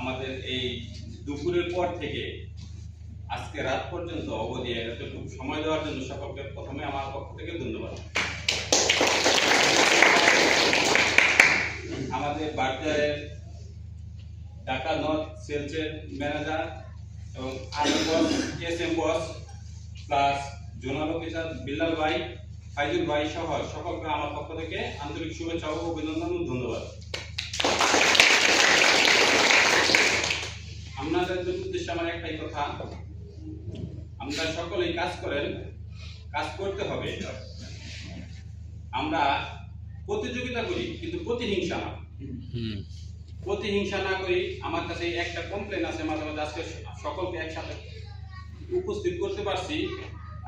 আমাদের এই দুপুরের পর থেকে আজকে রাত পর্যন্ত অবধি এতটুকু সময় দেওয়ার জন্য সকলকে প্রথমে আমার পক্ষ থেকে ধন্যবাদ। আমাদের বাজারের ঢাকা নর্থ সেলসের ম্যানেজার এবং boss S M boss, plus zonal officer Billal ভাই, ফাইজুল ভাই সহ সকলকে আমার পক্ষ থেকে আন্তরিক শুভেচ্ছা ও অভিনন্দন ও ধন্যবাদ। আপনাদের উদ্দেশ্যে আমার একটাই কথা। আমরা সকলেই কাজ করেন কাজ করতে হবে। আমরা প্রতিযোগিতা করি কিন্তু প্রতিহিংসা না। প্রতিহিংসা না করি আমার কাছে একটা কমপ্লেন আছে মাঝে মাঝে আজকে সকলকে একসাথে উপস্থিত করতে পারছি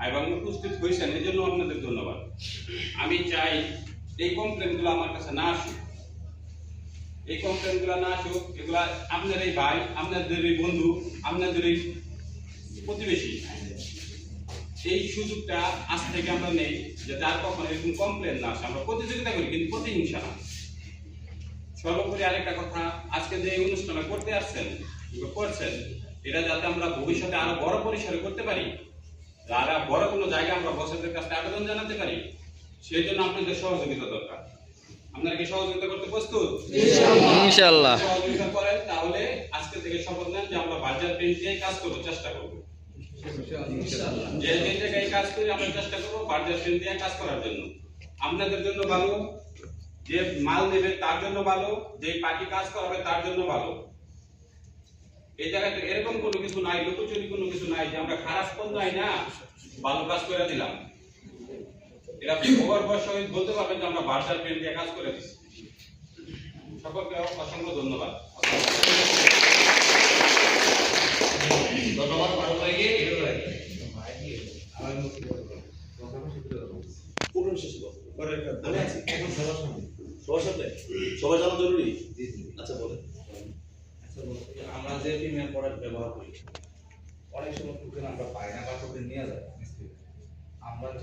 এবং উপস্থিত হয়েছেন এই জন্য আপনাদের ধন্যবাদ। আমি চাই এই কমপ্লেনগুলো আমার কাছে না আসুক। এই কমপ্লেন কমপ্লেনগুলো না আসুক, এগুলা আপনার এই ভাই আপনাদের এই বন্ধু আপনাদের এই প্রতিবেশী। এই সুযোগটা আজ থেকে আমরা নেই যাতে আর কখনো এরকম কমপ্লেন না আসে, আমরা প্রতিযোগিতা করি, কিন্তু প্রতিহিংসা না। সর্বোপরি আরেকটা কথা, আজকে যে অনুষ্ঠানটা করতে আসছেন করছেন, এটা যাতে আমরা ভবিষ্যতে আরও বড় পরিসরে করতে পারি, যারা বড় কোনো জায়গায় আমরা বসেদের কাছে আবেদন জানাতে পারি, সেই জন্য আপনাদের সহযোগিতা দরকার। আপনারা কি সহযোগিতা করতে প্রস্তুত? ইনশাল্লাহ সহযোগিতা করেন তাহলে আজকে থেকে শপথ নেন যে আমরা বাজার পেন দিয়ে কাজ করব চেষ্টা করব। যে যে জায়গায় কাজ করি আমরা চেষ্টা করব বাজার পেন দিয়ে কাজ করার জন্য। আপনাদের জন্য ভালো যে মাল নেবে তার জন্য ভালো যে পার্টি কাজ করাবে তার জন্য ভালো। এই জায়গাতে এরকম কোনো কিছু নাই লুকোচুরি কোনো কিছু নাই যে আমরা খারাপ কোন নাই না ভালো কাজ করে দিলাম। এরা ওভার বয়স হয়ে বলতে পারবেন যে আমরা বার্সার পেন দিয়ে কাজ করে দিচ্ছি সকলকে অসংখ্য ধন্যবাদ। ধন্যবাদ ভালো লাগে সবাই জানা জরুরি? আচ্ছা বলেন। আচ্ছা, আমরা যে প্রিমিয়াম প্রোডাক্ট ব্যবহার করি অনেক সময় টোকেন আমরা পাই না বা নিয়ে যায় আমরা